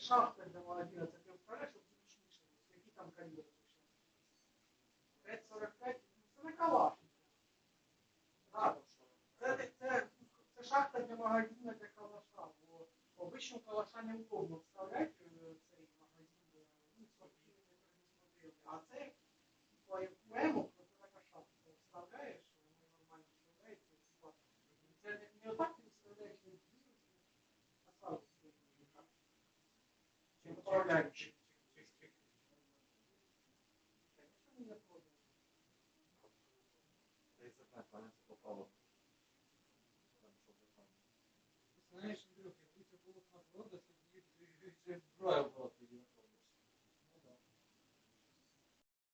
шахта для це ти вправляєш, щоб зручніше, які там калібри. 5,45, це не калаш. Так, це, це, це, шахта для магазина для калаша, бо обично калаша не удобно вставляти е, цей магазин, е, ну. А це Thank you.